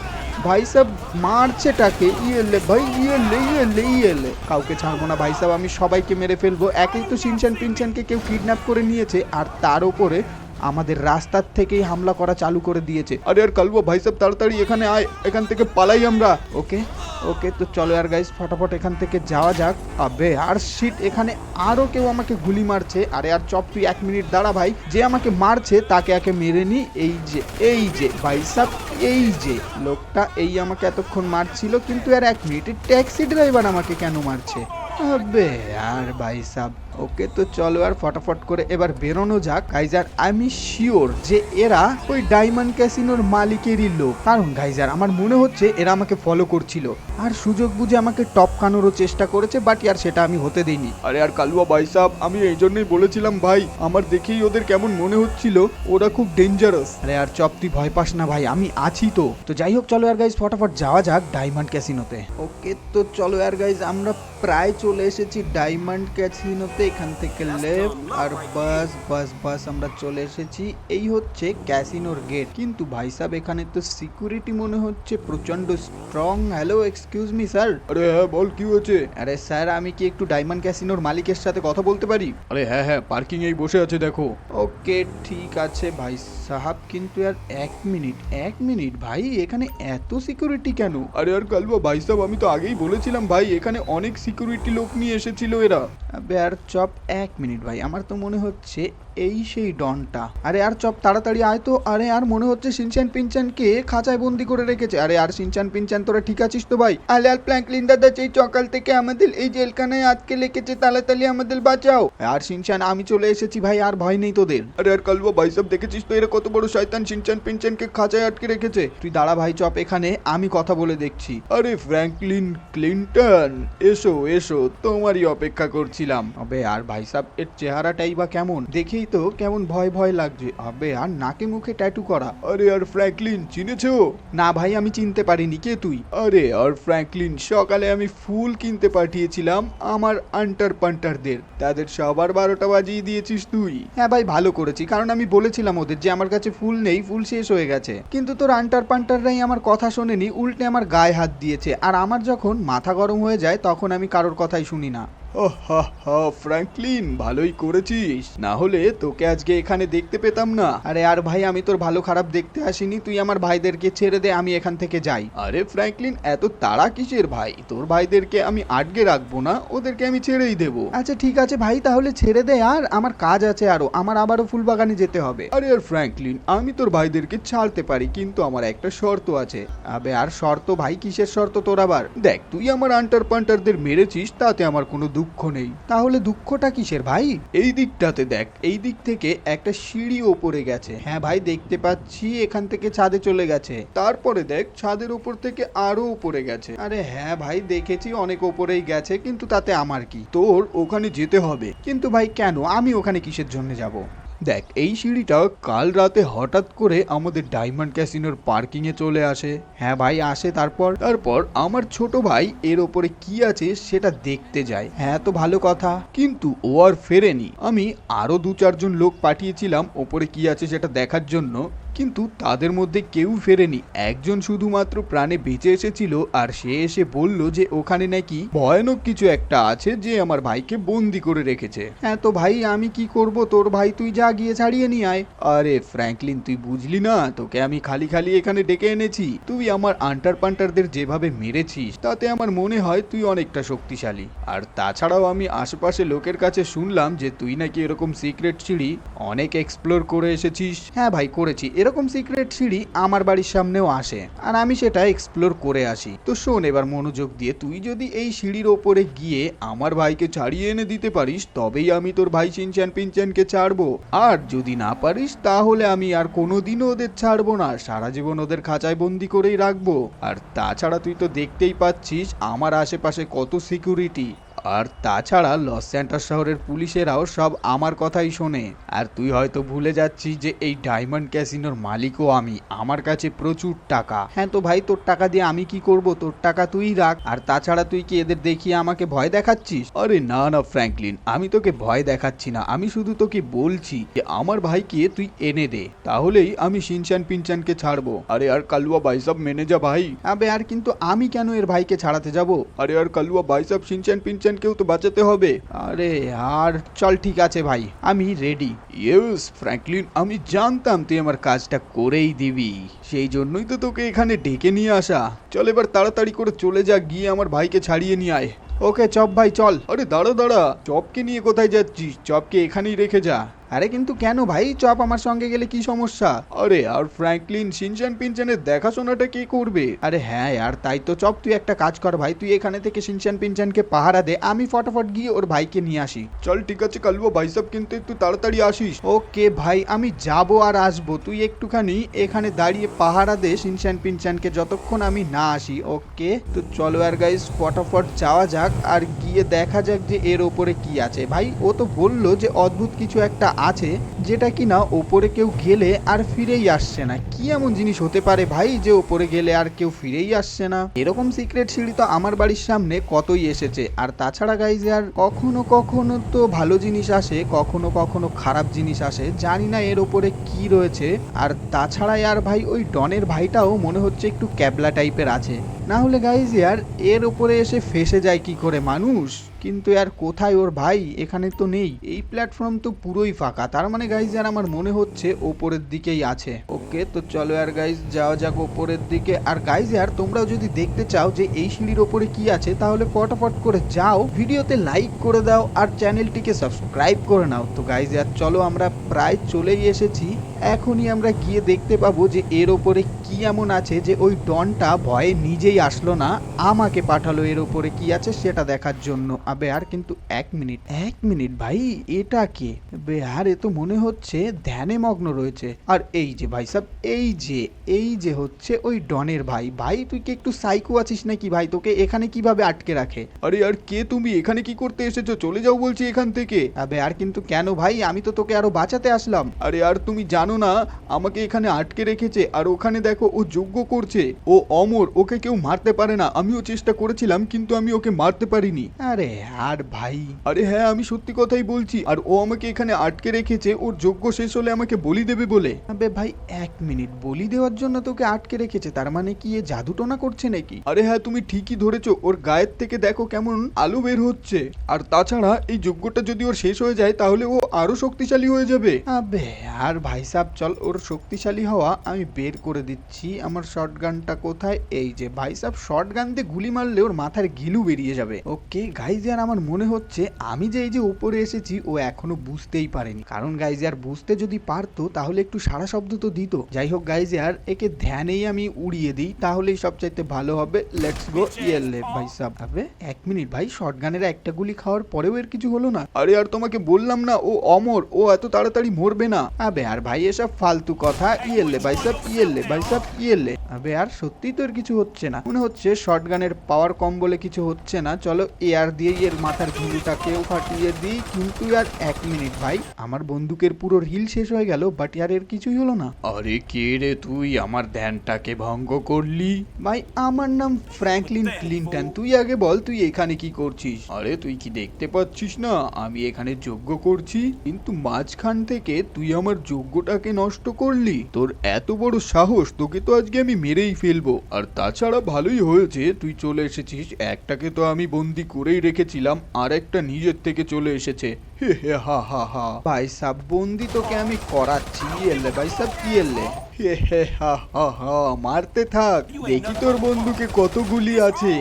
ভাই সাহেব মারছেটাকে ইয়েলে ভাই ইয়েলে ইয়েলে ইয়েলে কাউকে ছাড়বো না ভাই সাহেব আমি সবাইকে মেরে ফেলব। একেই তো সিনচান পিনচানকে কেউ কিডন্যাপ করে নিয়েছে, আর তার উপরে আমাদের রাস্তার থেকেই হামলা করা চালু করে দিয়েছে। আরে আর কালুয়া ভাই সাহেব তাড়াতাড়ি এখানে আয়। এখান থেকে পালাই আমরা। ওকে ওকে তো চলো আর গাইস ফটাফট এখান থেকে যাওয়া যাক। আবে আর শিট এখানে আরও কেউ আমাকে গুলি মারছে। আরে আর চপ তুই এক মিনিট দাঁড়া ভাই। যে আমাকে মারছে তাকে একে মেরে নি। এই যে এই যে ভাই সাব এই যে লোকটা এই আমাকে এতক্ষণ মারছিল কিন্তু আর এক মিনিট ট্যাক্সি ড্রাইভার আমাকে কেন মারছে? আবে আর ভাই সাব ওকে তো চলো আর ফটাফট করে এবার বেরোনো যাক। গাইজার আমি শিওর যে এরা ওই ডায়মন্ড ক্যাসিনোর মালিকেরই লোক। কারণ গাইজার আমার মনে হচ্ছে এরা আমাকে ফলো করছিল। আর সুযোগ বুঝে আমাকে টপকানোরও চেষ্টা করেছে বাট আর সেটা আমি হতে দিইনি। আরে আর কালুয়া ভাই সাহেব আমি এই জন্যই বলেছিলাম ভাই আমার দেখেই ওদের কেমন মনে হচ্ছিল ওরা খুব ডেঞ্জারাস আরে আর চপ তুই ভয় পাস না ভাই আমি আছি তো। তো যাই হোক চলো আর গাইজ ফটাফট যাওয়া যাক ডায়মন্ড ক্যাসিনোতে ওকে তো চলো আর গাইজ আমরা প্রায় চলে এসেছি ডায়মন্ড ক্যাসিনোতে এখান থেকে লেফট আর বাস বাস বাস আমরা চলে এসেছি। এই হচ্ছে ক্যাসিনোর গেট। কিন্তু ভাই সাহেব এখানে তো সিকিউরিটি মনে হচ্ছে প্রচণ্ড strong. Hello excuse me sir. আরে হ্যাঁ বল কি হয়েছে? আরে স্যার আমি কি একটু ডায়মন্ড ক্যাসিনোর মালিকের সাথে কথা বলতে পারি? আরে হ্যাঁ হ্যাঁ পার্কিং এই বসে আছে দেখো। ওকে ঠিক আছে ভাই সাহাব কিন্তু আর এক মিনিট এক মিনিট ভাই এখানে এত সিকিউরিটি কেন? আরে আর কালুয়া ভাই সাহেব আমি তো আগেই বলেছিলাম ভাই এখানে অনেক সিকিউরিটি লোক নিয়ে এসেছিল এরা। আবে আর চপ এক মিনিট ভাই। আমার তো মনে হচ্ছে এই সেই ডনটা। আরে আর চপ, তাড়াতাড়ি আয় তো। আরে আর মনে হচ্ছে সিনচান পিনচানকে খাঁচায় বন্দি করে রেখেছে। আরে আর সিনচান পিনচান তোরা ঠিক আছিস তো ভাই? আলে আর প্ল্যাঙ্কলিন দাদা এই সকাল থেকে আমাদের এই জেলখানায় আজকে লেগেছে তাড়াতাড়ি আমাদের বাঁচাও। আর সিনচান আমি চলে এসেছি ভাই, আর ভয় নেই তোদের। আরে আর কালুয়া ভাই সাহেব দেখেছিস তো? এরা কত বড় শয়তান সিনচান পিনচানকে খাঁচায় আটকে রেখেছে। তুই দাঁড়া ভাই, চপ, এখানে আমি কথা বলে দেখছি। আরে ফ্র্যাঙ্কলিন ক্লিন্টন, এসো এসো, তোমারই অপেক্ষা করছিলাম। আবে আর ভাই সাহেব এর চেহারাটাই বা কেমন? দেখেই তো কেমন ভয় ভয় লাগছে। আবে, আর নাকে মুখে ট্যাটু করা। আরে, আর ফ্র্যাঙ্কলিন চিনেছো? না ভাই, আমি চিনতে পারিনি। কে তুই? আরে, আর ফ্র্যাঙ্কলিন সকালে আমি ফুল কিনতে পাঠিয়েছিলাম আমার আন্টার পান্টারদের। তাদের সবার বারোটা বাজিয়ে দিয়েছিস তুই। হ্যাঁ ভাই, ভালো করেছি। কারণ আমি বলেছিলাম ওদের যে আমার কাছে ফুল নেই, ফুল শেষ হয়ে গেছে। কিন্তু তোর আন্টার পান্টাররাই আমার কথা শোনেনি, উল্টে আমার গায়ে হাত দিয়েছে। আর আমার যখন মাথা গরম হয়ে যায়, তখন আমি কারোর কথাই শুনি না। হা ফ্র্যাঙ্কলিন, ভালোই করেছিস। না হলে তোকে আজকে এখানে দেখতে পেতাম না। আরে, আর ভাই, আমি তোর ভালো খারাপ দেখতে আসিনি। তুই আমার ভাইদেরকে ছেড়ে দে, আমি এখান থেকে যাই। আরে, ফ্র্যাঙ্কলিন, এত তাড়া কিসের ভাই? তোর ভাইদেরকে আমি আটকে রাখব না, ওদেরকে আমি ছেড়েই দেবো। আচ্ছা ঠিক আছে ভাই, তাহলে ছেড়ে দে, আর আমার কাজ আছে আরও। আমার আবারও ফুলবাগানে যেতে হবে। আরে, আর ফ্র্যাঙ্কলিন, আমি তোর ভাইদেরকে ছাড়তে পারি, কিন্তু আমার একটা শর্ত আছে। আবে, আর শর্ত ভাই, কিসের শর্ত তোর আবার? দেখ, তুই আমার আন্টার পান্টারদের মেরেছিস, তাতে আমার কোনো দুঃখ নেই। তাহলে দুঃখটা কিসের ভাই? এই দিকটাতে দেখ এই দিক থেকে একটা সিঁড়ি ওপরে গেছে। হ্যাঁ ভাই দেখতে পাচ্ছি এখান থেকে ছাদে চলে গেছে। তারপরে দেখ ছাদের উপর থেকে আরও উপরে গেছে। আরে হ্যাঁ ভাই দেখেছি অনেক ওপরেই গেছে কিন্তু তাতে আমার কি? তোর ওখানে যেতে হবে। কিন্তু ভাই কেন? আমি ওখানে কিসের জন্য যাব? দেখ, এই সিঁড়িটা কাল রাতে হঠাৎ করে আমাদের ডায়মন্ড ক্যাসিনোর পার্কিং এ চলে আসে। হ্যাঁ ভাই, আসে তারপর? তারপর আমার ছোট ভাই এর ওপরে কি আছে সেটা দেখতে যায়। হ্যাঁ তো ভালো কথা। কিন্তু ও আর ফেরেনি। আমি আরও দু চারজন লোক পাঠিয়েছিলাম ওপরে কি আছে সেটা দেখার জন্য। কিন্তু তাদের মধ্যে কেউ ফেরেনি। একজন শুধুমাত্র প্রাণে বেঁচে এসেছিল আর সে এসে বলল যে ওখানে নাকি ভয়ানক কিছু একটা আছে যে আমার ভাইকে বন্দি করে রেখেছে। হ্যাঁ তো ভাই, আমি কি করব? তোর ভাই তুই যা গিয়ে ছাড়িয়ে নিয়ে আয়। আরে ফ্র্যাঙ্কলিন, তুই বুঝলি না? তোকে আমি খালি খালি এখানে ডেকে এনেছি। তুই আমার আন্টার পান্টারদের যেভাবে মেরেছিস, তাতে আমার মনে হয় তুই অনেকটা শক্তিশালী। আর তাছাড়াও আমি আশেপাশে লোকের কাছে শুনলাম যে তুই নাকি এরকম সিক্রেট সিঁড়ি অনেক এক্সপ্লোর করে এসেছিস। হ্যাঁ ভাই, করেছি। এরকম সিক্রেট সিঁড়ি আমার বাড়ির সামনেও আসে, আর আমি সেটা এক্সপ্লোর করে আসি। তো শোন, এবার মনোযোগ দিয়ে, তুই যদি এই সিঁড়ির ওপরে গিয়ে আমার ভাইকে ছাড়িয়ে এনে দিতে পারিস, তবেই আমি তোর ভাই চিনচান পিনচানকে ছাড়বো। আর যদি না পারিস, তাহলে আমি আর কোনোদিনও ওদের ছাড়বো না, সারা জীবন ওদের খাঁচায় বন্দি করেই রাখব। আর তাছাড়া তুই তো দেখতেই পাচ্ছিস, আমার আশেপাশে কত সিকিউরিটি আর তাছাড়া লস স্যান্টাস শহরের পুলিশেরাও সব আমার কথাই শোনে। আর তুই হয়তো ভুলে যাচ্ছিস যে এই ডায়মন্ড ক্যাসিনোর মালিকও আমি। আমার কাছে প্রচুর টাকা। হ্যাঁ তো ভাই, তোর টাকা দিয়ে আমি কি করব? তোর টাকা তুই রাখ। আর তাছাড়া তুই কি এদের দেখিয়ে আমাকে ভয় দেখাচ্ছিস? আরে না না, ফ্র্যাঙ্কলিন, আমি তোকে ভয় দেখাচ্ছি না। আমি শুধু তোকে বলছি যে আমার ভাইকে তুই এনে দে। তাহলেই আমি সিনচান পিনচানকে ছাড়বো। আরে আর কালুয়া ভাই সব মেনে যা ভাই। আবে, আর কিন্তু আমি কেন এর ভাইকে ছাড়াতে যাব? আরে আর কালুয়া ভাই সব সিনচান পিনচানকেও তো বাঁচাতে হবে। আরে আর চল ঠিক আছে ভাই আমি রেডি ইউস ফ্র্যাঙ্কলিন আমি জানতাম তুই আমার কাজটা করেই দিবি। সেই জন্যই তো তোকে এখানে ডেকে নিয়ে আসা। চল এবার তাড়াতাড়ি করে চলে যা গিয়ে আমার ভাইকে ছাড়িয়ে নিয়ে আয়। ওকে চপ ভাই চল। আরে দাঁড়া দাঁড়া চপকে নিয়ে কোথায় যাচ্ছিস? চপকে এখানেই রেখে যা। আরে কিন্তু কেন ভাই? চপ আমার সঙ্গে গেলে কি সমস্যা? আরে আর ফ্র্যাঙ্কলিন সিনচান পিনচানের দেখাশোনাটা কে করবে? আরে হ্যাঁ আর তাই তো চপ তুই একটা কাজ কর ভাই তুই এখানে থেকে সিনচান পিনচানকে পাহারা দে আমি ফটাফট গিয়ে ওর ভাইকে নিয়ে আসি। চল ঠিক আছে কালুয়া ভাই সব কিন্তু একটু তাড়াতাড়ি আসিস। ওকে ভাই আমি যাব আর আসব তুই একটুখানি এখানে দাঁড়িয়ে পাহারা দে সিনচান পিনচানকে যতক্ষণ আমি না আসি ওকে? তো চলো আর গাইস ফটাফট যাওয়া যাক আর গিয়ে দেখা যাক যে এর ওপরে কি আছে। ভাই ও তো বলল যে অদ্ভুত কিছু একটা আছে যেটা কি না ওপরে কেউ গেলে আর ফিরেই আসছে না। কি এমন জিনিস হতে পারে ভাই যে ওপরে গেলে আর কেউ ফিরেই আসছে না? এরকম সিক্রেট সিঁড়ি তো আমার বাড়ির সামনে কতই এসেছে। আর তাছাড়া গাইজ আর কখনো কখনো তো ভালো জিনিস আসে, কখনো কখনো খারাপ জিনিস আসে, জানি না এর ওপরে কি রয়েছে। আর তাছাড়া আর ভাই ওই ডনের ভাইটাও মনে হচ্ছে একটু ক্যাবলা টাইপের আছে। না হলে গাইজ ইয়ার এর ওপরে এসে ফেসে যায় কি করে মানুষ? কিন্তু আর কোথায় ওর ভাই? এখানে তো নেই। এই প্ল্যাটফর্ম তো পুরোই ফাঁকা। তার মানে গাইজ আর আমার মনে হচ্ছে ওপরের দিকেই আছে। ওকে তো চলো আর গাইজ যাওয়া যাক ওপরের দিকে। আর গাইজ আর তোমরাও যদি দেখতে চাও যে এই সিঁড়ির ওপরে কি আছে, তাহলে ফটাফট করে যাও, ভিডিওতে লাইক করে দাও, আর চ্যানেলটিকে সাবস্ক্রাইব করে নাও। তো গাইজ আর চলো আমরা প্রায় চলেই এসেছি। এখনই আমরা গিয়ে দেখতে পাবো যে এর ওপরে কি এমন আছে যে ওই ডনটা ভয়ে নিজেই আসলো না। আমাকে পাঠালো এর ওপরে কি আছে সেটা দেখার জন্য। আবে আর কিন্তু এক মিনিট এক মিনিট ভাই এটা কে? বে আর এ তো মনে হচ্ছে ধ্যানে মগ্ন রয়েছে। আর এই যে ভাই সাহেব এই যে এই যে হচ্ছে ওই ডনের ভাই। ভাই তুই কি একটু সাইকো আছিস নাকি ভাই? তোকে এখানে কীভাবে আটকে রাখে? আরে আর কে তুমি? এখানে কি করতে এসেছ? চলে যাও বলছি এখান থেকে। আবে আর কিন্তু কেন ভাই? আমি তো তোকে আরও বাঁচাতে আসলাম। আরে আর তুমি জানো না আমাকে এখানে আটকে রেখেছে। আর ওখানে দেখো ও যোগ্য করছে। ও অমর ওকে কেউ মারতে পারে না। আমিও চেষ্টা করেছিলাম কিন্তু আমি ওকে মারতে পারিনি। আরে আর ভাই। আরে হ্যাঁ আমি সত্যি কথাই বলছি। আর ও আমাকে এখানে আটকে রেখেছে ওর যোগ্য শেষ হলে আমাকে বলি দেবে বলে। আবে ভাই এক মিনিট বলি দেওয়ার জন্য তোকে আটকে রেখেছে তার মানে কি এ জাদুটোনা করছে নাকি? আরে হ্যাঁ তুমি ঠিকই ধরেছো ওর গায়ের থেকে দেখো কেমন আলো বের হচ্ছে। আর তাছাড়া এই যোগ্যটা যদি ওর শেষ হয়ে যায় তাহলে ও আরও শক্তিশালী হয়ে যাবে। আবে আর ভাই সাহ চল ওর শক্তিশালী হওয়া আমি বের করে দিচ্ছি। আমার শর্ট গানটা কোথায়? এই যে ভাই সাহ শর্ট গান দিয়ে গুলি মারলে ওর মাথার গিলু বেরিয়ে যাবে। ওকে গাইজিয়ার আমার মনে হচ্ছে আমি যে এই যে উপরে এসেছি, ও এখনও বুঝতেই পারেনি। কারণ গাইজিয়ার বুঝতে যদি পারতো, তাহলে একটু সারা শব্দ তো দিত। যাই হোক গাইজিয়ার একে ধ্যানেই আমি উড়িয়ে দিই, তাহলেই সবচাইতে ভালো হবে। লেটস গো ইয়েলে ভাই সাহ আবে, এক মিনিট ভাই শর্ট গানের একটা গুলি খাওয়ার পরেও এর কিছু হলো না? আরে, আর তোমাকে বললাম না, ও অমর, ও এত তাড়াতাড়ি মরবে না। আবে, আর ভাই, এসব ফালতু কথা। ইয়েলে ভাই সব ইয়েলে ভাই সব ইয়েলে আবে, আর সত্যি তো এর কিছু হচ্ছে না। মনে হচ্ছে শর্ট গানের পাওয়ার কম বলে কিছু হচ্ছে না। চলো এয়ার দিয়ে এর মাথার ঘিলুটাকেও ফাটিয়ে দিই কিন্তু আর এক মিনিট ভাই আমার বন্দুকের পুরো রিল শেষ হয়ে গেল বাট আর এর কিছুই হলো না। আরে কে রে তুই আমার ধ্যানটাকে ভঙ্গ করলি? ভাই আমার নাম ফ্র্যাঙ্কলিন ক্লিনটন তুই আগে বল তুই এখানে কি করছিস? আরে তুই কি দেখতে পাচ্ছিস না? আমি এখানে যজ্ঞ করছি কিন্তু মাঝখান থেকে তুই আমার যজ্ঞটাকে নষ্ট করলি। তোর এত বড় সাহস তোকে তো আজকে আমি মেরেই ফেলব। আর তাছাড়া ভালোই হয়েছে তুই চলে এসেছিস একটাকে তো আমি বন্দি করেই রেখেছিলাম আর একটা নিজের থেকে চলে এসেছে। হে হে হা হা হা। ভাই সাব বন্দি তোকে আমি করাচ্ছি এলে ভাই সাব কি এলে? হে হে হা হা হা মারতে থাক। দেখি তোর বন্দুকে কত গুলি আছে।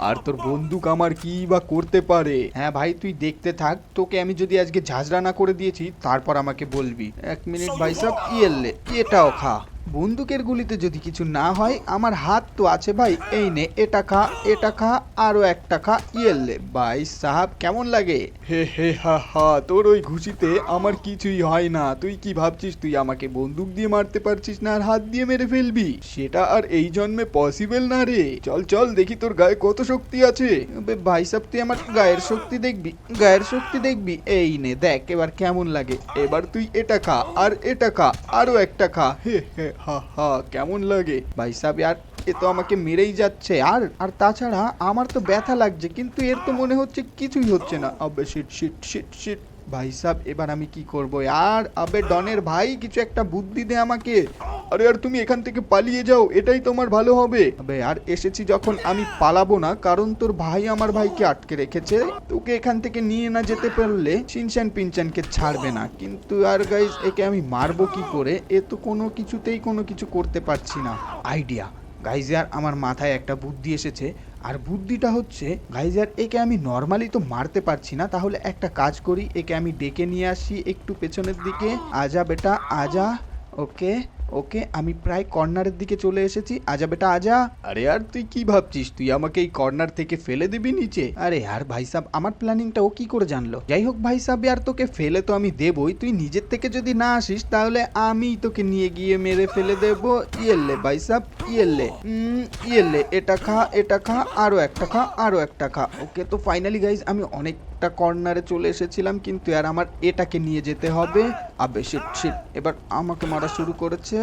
আর তোর বন্দুক আমার কি বা করতে পারে? হ্যাঁ ভাই তুই দেখতে থাক। তোকে আমি যদি আজকে ঝাঁঝরা না করে দিয়েছি তারপর আমাকে বলবি। এক মিনিট ভাই সাব ইয়েলে এটাও খা। বন্দুকের গুলিতে যদি কিছু না হয় আমার হাত তো আছে ভাই। এই নে এটা খা এটা খা আরও একটা খা ইয়েলে ভাই সাহাব কেমন লাগে? হে হে হা হা তোর ওই ঘুষিতে আমার কিছুই হয় না। তুই কি ভাবছিস তুই আমাকে বন্দুক দিয়ে মারতে পারছিস না আর হাত দিয়ে মেরে ফেলবি? সেটা আর এই জন্মে পসিবল না রে। চল চল দেখি তোর গায়ে কত শক্তি আছে। ভাই সাহেব তুই আমার গায়ের শক্তি দেখবি গায়ের শক্তি দেখবি। এই নে দেখ এবার কেমন লাগে। এবার তুই এটা খা আর এটা খা আরও একটা খা। হে হে হা হা, কেমন লাগে? ভাই সাহেব, আর এ তো আমাকে মেরেই যাচ্ছে। আর আর তাছাড়া আমার তো ব্যথা লাগছে, কিন্তু এর তো মনে হচ্ছে কিছুই হচ্ছে না। আবে শিট শিট শিট শিট ভাই সাহেব এবার আমি কি করব? আর আবে ডনের ভাই, কিছু একটা বুদ্ধি দে আমাকে। আরে, আর তুমি এখান থেকে পালিয়ে যাও, এটাই তোমার ভালো হবে। আবে, আর এসেছি যখন আমি পালাবো না, কারণ তোর ভাই আমার ভাইকে আটকে রেখেছে। তোকে এখান থেকে নিয়ে না যেতে পারলে চিনচান পিনচানকে ছাড়বে না। কিন্তু আর গাইজ একে আমি মারবো কি করে? এ তো কোনো কিছুতেই কোনো কিছু করতে পারছি না। আইডিয়া গাইজার আমার মাথায় একটা বুদ্ধি এসেছে। আর বুদ্ধিটা হচ্ছে গাইজার একে আমি নর্মালি তো মারতে পারছি না, তাহলে একটা কাজ করি, একে আমি ডেকে নিয়ে আসি একটু পেছনের দিকে। আজা বেটা, আজা, ওকে ওকে আমি প্রায় কর্নারের দিকে চলে এসেছি। আজা বেটা আজা। আরে আর তুই কি ভাবছিস? তুই আমাকে এই কর্নার থেকে ফেলে দিবি নিচে? আরে আর ভাই সাহেব আমার প্ল্যানিংটা ও কি করে জানলো? যাই হোক ভাই সাহেব আর তোকে ফেলে তো আমি দেবই। তুই নিজের থেকে যদি না আসিস তাহলে আমি তোকে নিয়ে গিয়ে মেরে ফেলে দেবো। ইয়েলে ভাই সাহেব ইয়েলে উম, ইয়েলে এটা খা এটা খা আরও একটা খা আরও একটা খা। ওকে তো ফাইনালি গাইজ আমি অনেকটা কর্নারে চলে এসেছিলাম কিন্তু আর আমার এটাকে নিয়ে যেতে হবে। আবে শিট শিট এবার আমাকে মারা শুরু করেছে।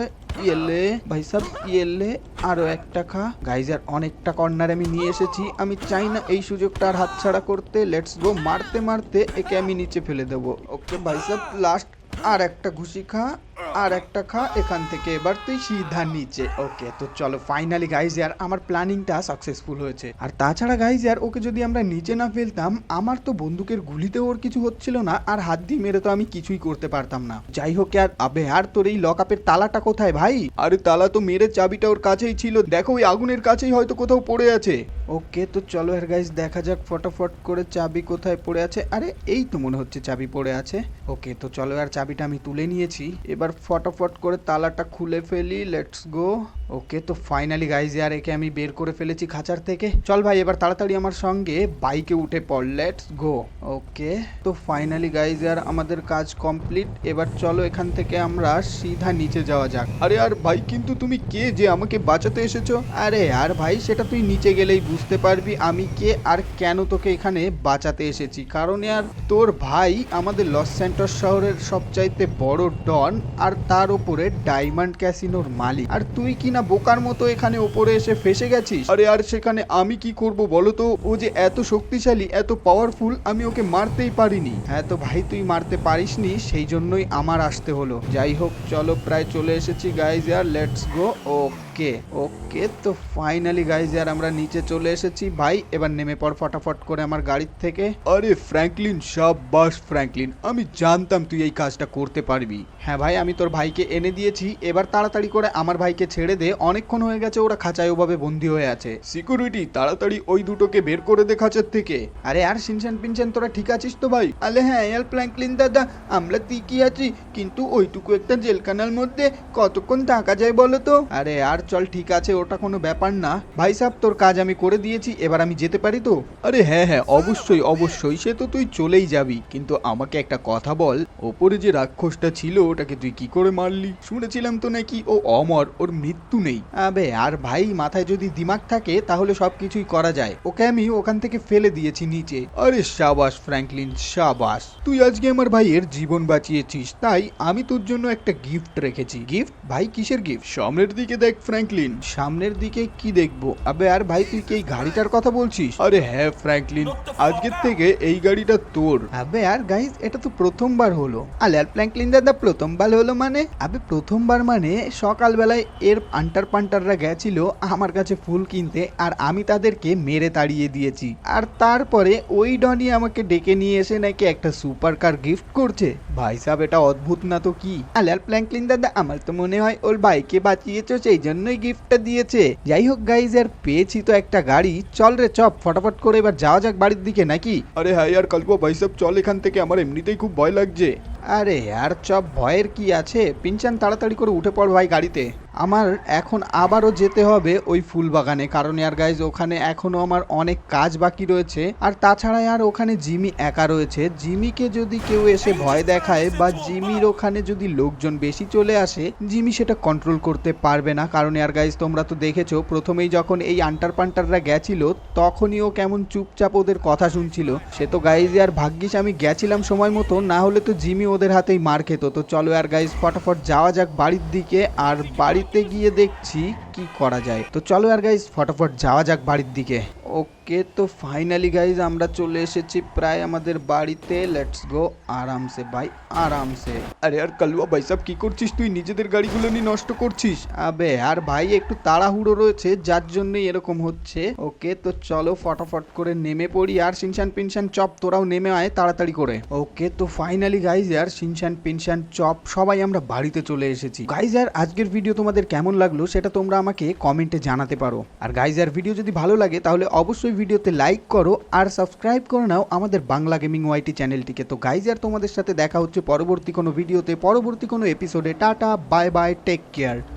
ইয়েলে ভাই সাহেব ইয়েলে, আরও এক টাকা গাইজার অনেকটা কর্নার আমি নিয়ে এসেছি। আমি চাই না এই সুযোগটা আর হাতছাড়া করতে। লেটস গো মারতে মারতে একে আমি নিচে ফেলে দেবো। ওকে ভাই সাহেব লাস্ট আর একটা ঘুষি খা। আর একটা খা এখান থেকে। এবার তুই সিধা নিচে। ওকে, তো চলো ফাইনালি গাইজ আর আমার প্ল্যানিংটা সাকসেসফুল হয়েছে। আর তাছাড়া গাইজ আর ওকে যদি আমরা নিচে না ফেলতাম, আমার তো বন্দুকের গুলিতে ওর কিছু হচ্ছিল না, আর হাত দিয়ে মেরে তো আমি কিছুই করতে পারতাম না। যাই হোক, আর আবে, আর তোর এই লক আপের তালাটা কোথায় ভাই? আরে তালা তো মেরে চাবিটা ওর কাছেই ছিল। দেখো ওই আগুনের কাছেই হয়তো কোথাও পড়ে আছে। ওকে, তো চলো আর গাইজ দেখা যাক ফটাফট করে চাবি কোথায় পড়ে আছে। আরে, এই তো মনে হচ্ছে চাবি পড়ে আছে। ওকে, তো চলো আর চাবিটা আমি তুলে নিয়েছি। এবার ফটাফট করে তালাটা খুলে ফেলি লেটস গো ওকে তো ফাইনালি গাইজ আর একে আমি বের করে ফেলেছি খাঁচার থেকে। চল ভাই এবার তাড়াতাড়ি আমার সঙ্গে বাইকে উঠে পড় লেটস গো ওকে তো ফাইনালি গাইজ আর আমাদের কাজ কমপ্লিট এবার চলো এখান থেকে আমরা সিধা নিচে যাওয়া যাক। আরে আর ভাই কিন্তু তুমি কে যে আমাকে বাঁচাতে এসেছ? আরে আর ভাই সেটা তুই নিচে গেলেই বুঝতে পারবি আমি কে আর কেন তোকে এখানে বাঁচাতে এসেছি। কারণ আর তোর ভাই আমাদের লস স্যান্টোস শহরের সবচাইতে বড় ডন আর তার উপরে ডায়মন্ড ক্যাসিনোর মালিক। আর তুই কি না বোকার মতো এখানে ওপরে এসে ফেসে গেছিস? আরে, আর সেখানে আমি কি করব বলো তো? ও যে এত শক্তিশালী, এত পাওয়ারফুল আমি ওকে মারতেই পারিনি। হ্যাঁ তো ভাই, তুই মারতে পারিসনি, সেই জন্যই আমার আসতে হলো। যাই হোক, চলো প্রায় চলে এসেছি গাইজ আর লেটস গো ওকে ওকে তো ফাইনালি গাইজ আর আমরা নিচে চলে এসেছি। ভাই, এবার নেমে পড় ফটাফট করে আমার গাড়ির থেকে। আরে ফ্র্যাঙ্কলিন সাব্বাস ফ্র্যাঙ্কলিন আমি জানতাম তুই এই কাজটা করতে পারবি। হ্যাঁ ভাই, আমি তোর ভাইকে এনে দিয়েছি। এবার তাড়াতাড়ি করে আমার ভাইকে ছেড়ে দে। অনেকক্ষণ হয়ে গেছে, ওরা খাঁচায় ওভাবে বন্দি হয়ে আছে। সিকিউরিটি তাড়াতাড়ি ওই দুটোকে বের করে দে খাঁচার থেকে। আরে আর সিনচান পিনচান তোরা ঠিক আছিস তো ভাই? আলে হ্যাঁ ইয়ার প্ল্যাঙ্কলিন দাদা, আমরা ঠিকই আছি, কিন্তু ওইটুকু একটা জেলখানার মধ্যে কতক্ষণ থাকা যায় বলো তো? আরে আর চল, ঠিক আছে, ওটা কোনো ব্যাপার না। ভাই সাহেব তোর কাজ আমি করে দিয়েছি, এবার আমি যেতে পারি তো? আরে হ্যাঁ হ্যাঁ অবশ্যই অবশ্যই, সে তো তুই চলেই যাবি। কিন্তু আমাকে একটা কথা বল, ওপরে যে রাক্ষসটা ছিল, ওটাকে তুই কি করে মারলি? শুনেছিলাম তো নাকি ও অমর, ওর মৃত্যু নেই। আবে, আর ভাই, মাথায় যদি দিমাগ থাকে, তাহলে সব কিছুই করা যায়। ওকে আমি ওখান থেকে ফেলে দিয়েছি নিচে। আরে সাবাস, ফ্র্যাঙ্কলিন, সাবাস। তুই আজকে আমার ভাইয়ের জীবন বাঁচিয়েছিস। তাই আমি তোর জন্য একটা গিফট রেখেছি। গিফট? ভাই, কিসের গিফট? সামনের দিকে দেখ, ফ্র্যাঙ্কলিন। সামনের দিকে কি দেখব? আবে, আর ভাই, তুই কি এই গাড়িটার কথা বলছিস? আরে হ্যাঁ ফ্র্যাঙ্কলিন, আজকের থেকে এই গাড়িটা তোর। আবে, আর গাইজ এটা তো প্রথমবার হলো। আলে, আর ফ্র্যাঙ্কলিন দাদা, প্রথমবার হলো মানে? আবে, প্রথমবার মানে সকালবেলায় এর পান্টার পান্টাররা গেছিল আমার কাছে ফুল কিনতে আর আমি তাদেরকে মেরে তাড়িয়ে দিয়েছি। আর তারপরে ওই ডনি আমাকে ডেকে নিয়ে এসে নাকি একটা সুপার কার গিফট করছে। ভাই সাহেব এটা অদ্ভুত না তো কি? আলে আর প্ল্যাঙ্কলিন দাদা, আমার তো মনে হয় ওর ভাইকে বাঁচিয়েছো, সেই জন্যই গিফটটা দিয়েছে। যাই হোক গাইজ আর পেয়েছি তো একটা গাড়ি। চল রে, চপ, ফটাফট করে এবার যাওয়া যাক বাড়ির দিকে নাকি? আরে হ্যাঁ আর কালপো ভাই সব, চল এখান থেকে, আমার এমনিতেই খুব ভয় লাগছে। আরে আর চপ, ভয়ের কি আছে? পিনচান, তাড়াতাড়ি করে উঠে পড় ভাই গাড়িতে। আমার এখন আবারও যেতে হবে ওই ফুল বাগানে কারণ ইয়ার গাইজ ওখানে এখনও আমার অনেক কাজ বাকি রয়েছে। আর তাছাড়া আর ওখানে জিমি একা রয়েছে। জিমিকে যদি কেউ এসে ভয় দেখায় বা জিমির ওখানে যদি লোকজন বেশি চলে আসে, জিমি সেটা কন্ট্রোল করতে পারবে না। কারণ ইয়ার গাইজ তোমরা তো দেখেছ, প্রথমেই যখন এই আন্টার পান্টাররা গেছিল, তখনই ও কেমন চুপচাপ ওদের কথা শুনছিল। সে তো গাইজ আর ভাগ্যিস আমি গেছিলাম সময় মতো, না হলে তো জিমি ওদের হাতেই মার খেত। তো চলো আর গাইজ ফটাফট যাওয়া যাক বাড়ির দিকে। আর বাড়িতে গিয়ে দেখছি কি করা যায়? তো চলো আর গাইজ ফটাফট যাওয়া যাক বাড়ির দিকে। ওকে তো ফাইনালি গাইজ আমরা চলে এসেছি প্রায় আমাদের বাড়িতে। লেটস গো আরামসে ভাই আরামসে। আরে আর কালুয়া ভাই সাহেব কি করছিস তুই? নিজেদের গাড়িগুলো নিয়ে নষ্ট করছিস? আবে আর ভাই একটু তাড়াহুড়ো রয়েছে যার জন্যই এরকম হচ্ছে। ওকে তো চলো ফটাফট করে নেমে পড়ি আর সিনশান পিনশান চপ তোরাও নেমে আয় তাড়াতাড়ি করে। ওকে তো ফাইনালি গাইজ আর সিনশান পিনশান চপ সবাই আমরা বাড়িতে চলে এসেছি। গাইজ আর আজকের ভিডিও তোমাদের কেমন লাগল সেটা তোমরা আমাকে কমেন্টে জানাতে পারো। আর গাইজ আর ভিডিও যদি ভালো লাগে, তাহলে অবশ্যই ভিডিওতে লাইক করো, আর সাবস্ক্রাইব করে নাও আমাদের বাংলা গেমিং ওয়াইটি চ্যানেলটিকে তো গাইজ আর তোমাদের সাথে দেখা হচ্ছে পরবর্তী কোনো ভিডিওতে পরবর্তী কোনো এপিসোডে tata bye bye take care